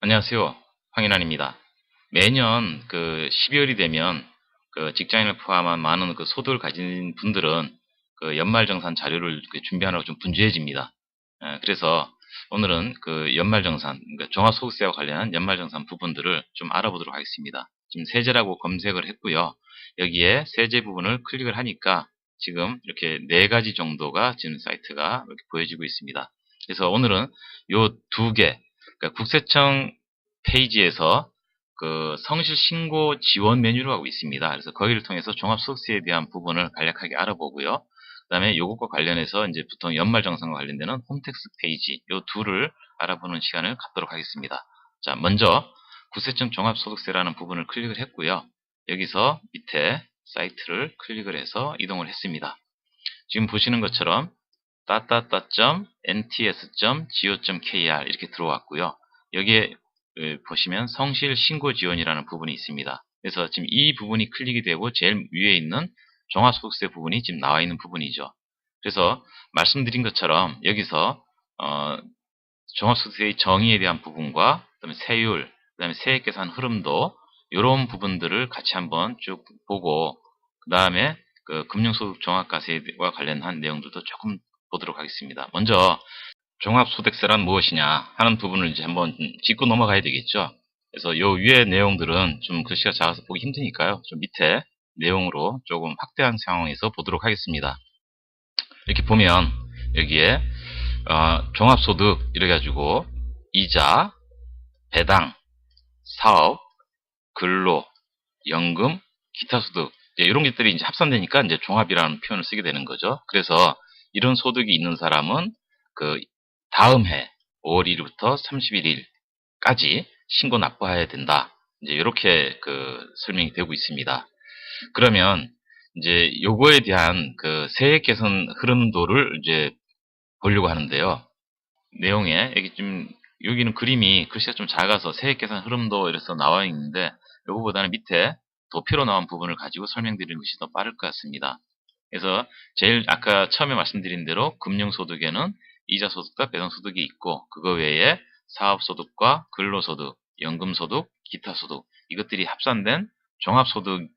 안녕하세요. 황인환입니다. 매년 그 12월이 되면 그 직장인을 포함한 많은 그 소득을 가진 분들은 그 연말정산 자료를 준비하느라고 좀 분주해집니다. 예, 그래서 오늘은 그 연말정산, 그러니까 종합소득세와 관련한 연말정산 부분들을 좀 알아보도록 하겠습니다. 지금 세제라고 검색을 했고요. 여기에 세제 부분을 클릭을 하니까 지금 이렇게 네 가지 정도가 지금 사이트가 이렇게 보여지고 있습니다. 그래서 오늘은 요 두 개, 그러니까 국세청 페이지에서 그 성실 신고 지원 메뉴로 하고 있습니다. 그래서 거기를 통해서 종합소득세에 대한 부분을 간략하게 알아보고요. 그 다음에 요것과 관련해서 이제 보통 연말정산과 관련되는 홈택스 페이지 요 둘을 알아보는 시간을 갖도록 하겠습니다. 자, 먼저 국세청 종합소득세라는 부분을 클릭을 했고요. 여기서 밑에 사이트를 클릭을 해서 이동을 했습니다. 지금 보시는 것처럼 따따따.nts.go.kr 이렇게 들어왔고요. 여기에 보시면 성실 신고 지원이라는 부분이 있습니다. 그래서 지금 이 부분이 클릭이 되고 제일 위에 있는 종합소득세 부분이 지금 나와 있는 부분이죠. 그래서 말씀드린 것처럼 여기서 어, 종합소득세의 정의에 대한 부분과 그다음에 세율, 그다음에 세액 계산 흐름도 이런 부분들을 같이 한번 쭉 보고 그 다음에 그 금융소득 종합과세와 관련한 내용들도 조금 보도록 하겠습니다. 먼저 종합소득세란 무엇이냐 하는 부분을 이제 한번 짚고 넘어가야 되겠죠. 그래서 요 위에 내용들은 좀 글씨가 작아서 보기 힘드니까요. 좀 밑에 내용으로 조금 확대한 상황에서 보도록 하겠습니다. 이렇게 보면 여기에 어, 종합소득 이래 가지고 이자, 배당, 사업, 근로, 연금, 기타 소득 이런 것들이 이제 합산되니까 이제 종합이라는 표현을 쓰게 되는 거죠. 그래서 이런 소득이 있는 사람은 그 다음 해 5월 1일부터 31일까지 신고 납부해야 된다. 이제 이렇게 그 설명이 되고 있습니다. 그러면 이제 요거에 대한 그 세액 개선 흐름도를 이제 보려고 하는데요. 내용에 여기 좀 여기는 그림이 글씨가 좀 작아서 세액 개선 흐름도 이래서 나와 있는데 요거보다는 밑에 도표로 나온 부분을 가지고 설명드리는 것이 더 빠를 것 같습니다. 그래서 제일 아까 처음에 말씀드린 대로 금융소득에는 이자소득과 배당소득이 있고 그거 외에 사업소득과 근로소득, 연금소득, 기타소득 이것들이 합산된 종합소득이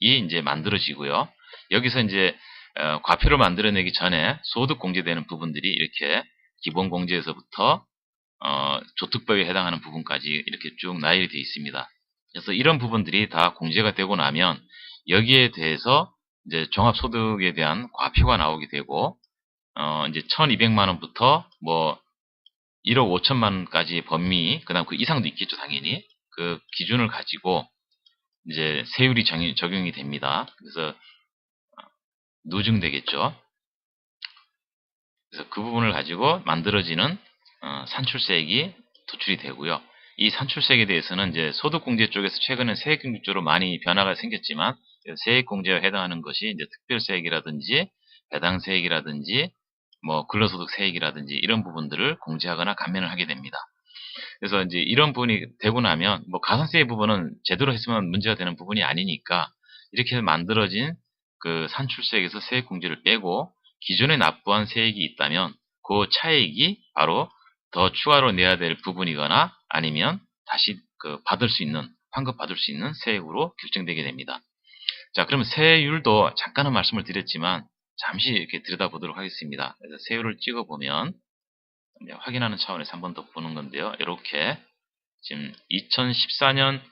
이제 만들어지고요. 여기서 이제 어, 과표를 만들어내기 전에 소득 공제되는 부분들이 이렇게 기본 공제에서부터 어, 조특법에 해당하는 부분까지 이렇게 쭉 나열이 되어 있습니다. 그래서 이런 부분들이 다 공제가 되고 나면 여기에 대해서 이제 종합소득에 대한 과표가 나오게 되고 어, 이제 1200만 원부터 뭐 1억 5천만 원까지 범위, 그 다음 그 이상도 있겠죠, 당연히. 그 기준을 가지고 이제 세율이 적용이 됩니다. 그래서 어, 누증되겠죠. 그래서 그 부분을 가지고 만들어지는 어, 산출세액이 도출이 되고요. 이 산출세액에 대해서는 이제 소득공제 쪽에서 최근에 세액 경직조로 많이 변화가 생겼지만 세액공제에 해당하는 것이 이제 특별세액이라든지 배당세액이라든지 뭐 근로소득 세액이라든지 이런 부분들을 공제하거나 감면을 하게 됩니다. 그래서 이제 이런 부분이 되고 나면 뭐 가산세 부분은 제대로 했으면 문제가 되는 부분이 아니니까 이렇게 만들어진 그 산출세액에서 세액 공제를 빼고 기존에 납부한 세액이 있다면 그 차액이 바로 더 추가로 내야 될 부분이거나 아니면 다시 그 받을 수 있는 환급 받을 수 있는 세액으로 결정되게 됩니다. 자, 그러면 세율도 잠깐은 말씀을 드렸지만 잠시 이렇게 들여다보도록 하겠습니다. 그래서 세율을 찍어보면 확인하는 차원에서 한 번 더 보는 건데요. 이렇게 지금 2014년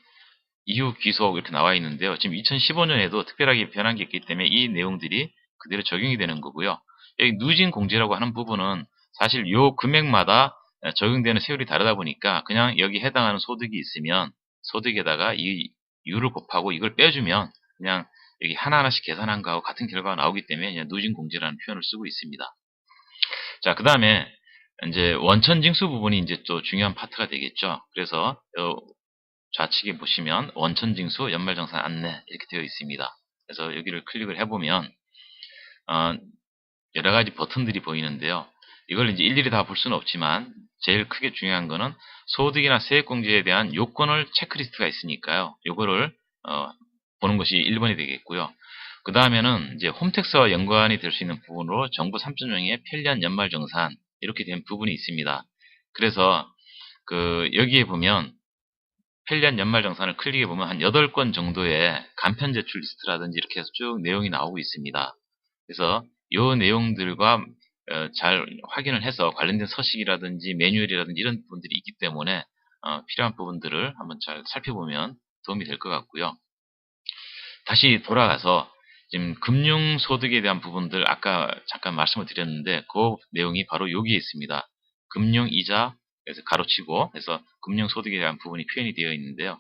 이후 귀속 이렇게 나와 있는데요. 지금 2015년에도 특별하게 변한 게 있기 때문에 이 내용들이 그대로 적용이 되는 거고요. 여기 누진 공제라고 하는 부분은 사실 요 금액마다 적용되는 세율이 다르다 보니까 그냥 여기 해당하는 소득이 있으면 소득에다가 이 유를 곱하고 이걸 빼주면 그냥 여기 하나하나씩 계산한 거하고 같은 결과가 나오기 때문에 그냥 누진 공제라는 표현을 쓰고 있습니다. 자, 그 다음에 이제 원천징수 부분이 이제 또 중요한 파트가 되겠죠. 그래서 좌측에 보시면 원천징수 연말정산 안내 이렇게 되어 있습니다. 그래서 여기를 클릭을 해보면 어, 여러 가지 버튼들이 보이는데요. 이걸 이제 일일이 다 볼 수는 없지만 제일 크게 중요한 거는 소득이나 세액공제에 대한 요건을 체크리스트가 있으니까요. 요거를 어, 보는 것이 1번이 되겠고요. 그 다음에는 이제 홈택스와 연관이 될 수 있는 부분으로 정부 3.0의 편리한 연말정산 이렇게 된 부분이 있습니다. 그래서 그 여기에 보면 편리한 연말정산을 클릭해 보면 한 8건 정도의 간편 제출 리스트라든지 이렇게 해서 쭉 내용이 나오고 있습니다. 그래서 이 내용들과 어, 잘 확인을 해서 관련된 서식이라든지 매뉴얼이라든지 이런 부분들이 있기 때문에 어, 필요한 부분들을 한번 잘 살펴보면 도움이 될 것 같고요. 다시 돌아가서 지금 금융소득에 대한 부분들 아까 잠깐 말씀을 드렸는데 그 내용이 바로 여기에 있습니다. 금융이자 그래서 가로치고 해서 금융소득에 대한 부분이 표현이 되어 있는데요.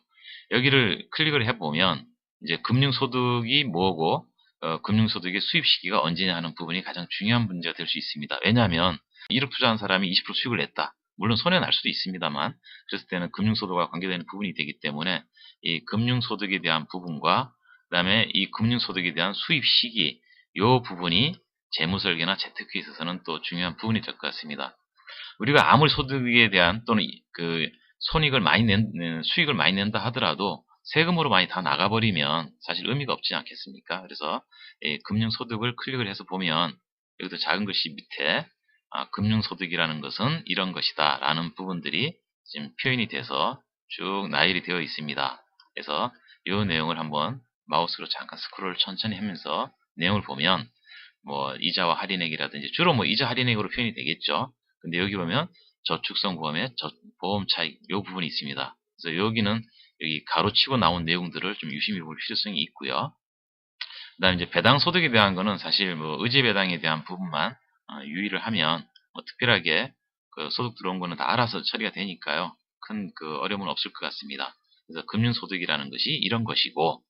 여기를 클릭을 해보면 이제 금융소득이 뭐고 어, 금융소득의 수입 시기가 언제냐 하는 부분이 가장 중요한 문제가 될 수 있습니다. 왜냐하면 1억 투자한 사람이 20% 수익을 냈다. 물론 손해 날 수도 있습니다만 그랬을 때는 금융소득과 관계되는 부분이 되기 때문에 이 금융소득에 대한 부분과 그 다음에 이 금융소득에 대한 수입 시기 이 부분이 재무설계나 재테크에 있어서는 또 중요한 부분이 될 것 같습니다. 우리가 아무리 소득에 대한 또는 그 손익을 많이 낸 수익을 많이 낸다 하더라도 세금으로 많이 다 나가버리면 사실 의미가 없지 않겠습니까? 그래서 금융소득을 클릭을 해서 보면 여기도 작은 글씨 밑에 아, 금융소득이라는 것은 이런 것이다 라는 부분들이 지금 표현이 돼서 쭉 나열이 되어 있습니다. 그래서 이 내용을 한번 마우스로 잠깐 스크롤 천천히 하면서 내용을 보면 뭐 이자와 할인액이라든지 주로 뭐 이자 할인액으로 표현이 되겠죠. 근데 여기 보면 저축성 보험의 저, 보험 차익 이 부분이 있습니다. 그래서 여기는 여기 가로치고 나온 내용들을 좀 유심히 볼 필요성이 있고요. 그 다음에 이제 배당 소득에 대한 거는 사실 뭐 의제 배당에 대한 부분만 어, 유의를 하면 뭐 특별하게 그 소득 들어온 거는 다 알아서 처리가 되니까요. 큰 그 어려움은 없을 것 같습니다. 그래서 금융소득이라는 것이 이런 것이고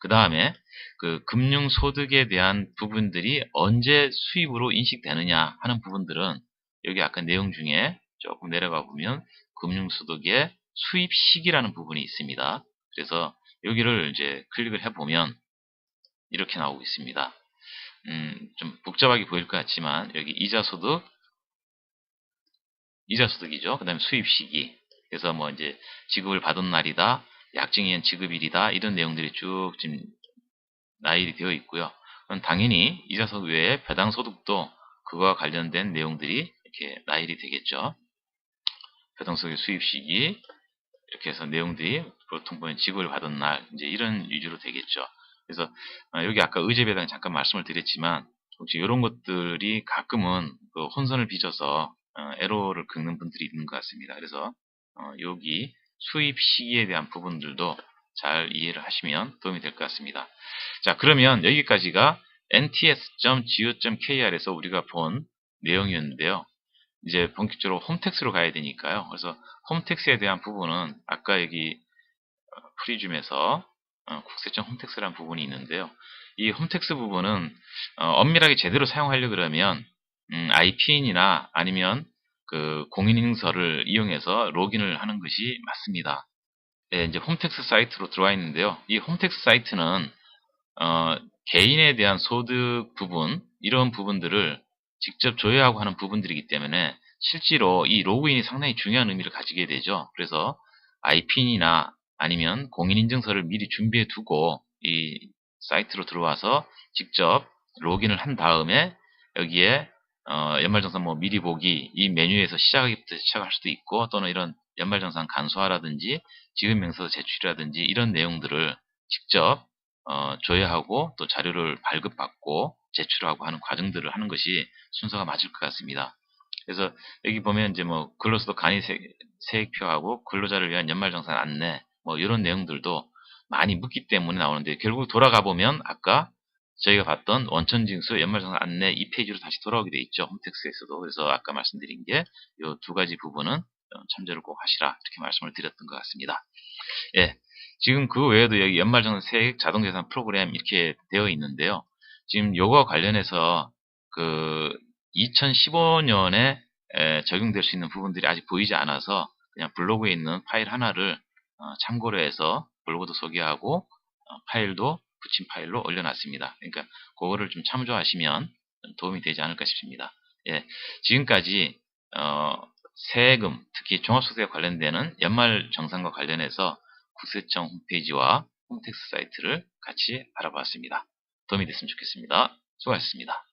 그 다음에 그 금융 소득에 대한 부분들이 언제 수입으로 인식되느냐 하는 부분들은 여기 아까 내용 중에 조금 내려가 보면 금융 소득의 수입 시기라는 부분이 있습니다. 그래서 여기를 이제 클릭을 해보면 이렇게 나오고 있습니다. 음, 좀 복잡하게 보일 것 같지만 여기 이자 소득, 이자 소득이죠. 그 다음에 수입 시기. 그래서 뭐 이제 지급을 받은 날이다, 약정이한 지급일이다 이런 내용들이 쭉 지금 나열이 되어 있고요. 당연히 이자소득 외에 배당 소득도 그와 관련된 내용들이 이렇게 나열이 되겠죠. 배당 소득의 수입 시기 이렇게 해서 내용들이 보통 보면 지급을 받은 날 이제 이런 위주로 되겠죠. 그래서 어, 여기 아까 의제 배당 잠깐 말씀을 드렸지만 혹시 이런 것들이 가끔은 그 혼선을 빚어서 어, 에러를 긁는 분들이 있는 것 같습니다. 그래서 어, 여기 수입 시기에 대한 부분들도 잘 이해를 하시면 도움이 될 것 같습니다. 자 그러면 여기까지가 nts.go.kr에서 우리가 본 내용이었는데요. 이제 본격적으로 홈택스로 가야 되니까요. 그래서 홈택스에 대한 부분은 아까 여기 프리즘에서 어, 국세청 홈택스라는 부분이 있는데요. 이 홈택스 부분은 어, 엄밀하게 제대로 사용하려 그러면 음, IPN이나 아니면 그 공인인증서를 이용해서 로그인을 하는 것이 맞습니다. 네, 이제 홈택스 사이트로 들어와 있는데요. 이 홈택스 사이트는 어, 개인에 대한 소득 부분 이런 부분들을 직접 조회하고 하는 부분들이기 때문에 실제로 이 로그인이 상당히 중요한 의미를 가지게 되죠. 그래서 IPN이나 아니면 공인인증서를 미리 준비해 두고 이 사이트로 들어와서 직접 로그인을 한 다음에 여기에 어, 연말정산 뭐 미리 보기 이 메뉴에서 시작하기부터 시작할 수도 있고 또는 이런 연말정산 간소화라든지 지급명서 제출이라든지 이런 내용들을 직접 어, 조회하고 또 자료를 발급받고 제출하고 하는 과정들을 하는 것이 순서가 맞을 것 같습니다. 그래서 여기 보면 이제 뭐 근로소득 간이 세액표하고 근로자를 위한 연말정산 안내 뭐 이런 내용들도 많이 묻기 때문에 나오는데 결국 돌아가 보면 아까 저희가 봤던 원천징수 연말정산 안내 이 페이지로 다시 돌아오게 돼 있죠. 홈택스에서도. 그래서 아까 말씀드린 게 이 두 가지 부분은 어, 참조를 꼭 하시라 이렇게 말씀을 드렸던 것 같습니다. 예, 지금 그 외에도 여기 연말정산 세액 자동재산 프로그램 이렇게 되어 있는데요. 지금 요거와 관련해서 그 2015년에 적용될 수 있는 부분들이 아직 보이지 않아서 그냥 블로그에 있는 파일 하나를 어, 참고로 해서 블로그도 소개하고 어, 파일도 붙인 파일로 올려놨습니다. 그러니까 그거를 좀 참조하시면 도움이 되지 않을까 싶습니다. 예, 지금까지 어, 세금, 특히 종합소득에 관련되는 연말 정산과 관련해서 국세청 홈페이지와 홈택스 사이트를 같이 알아봤습니다. 도움이 됐으면 좋겠습니다. 수고하셨습니다.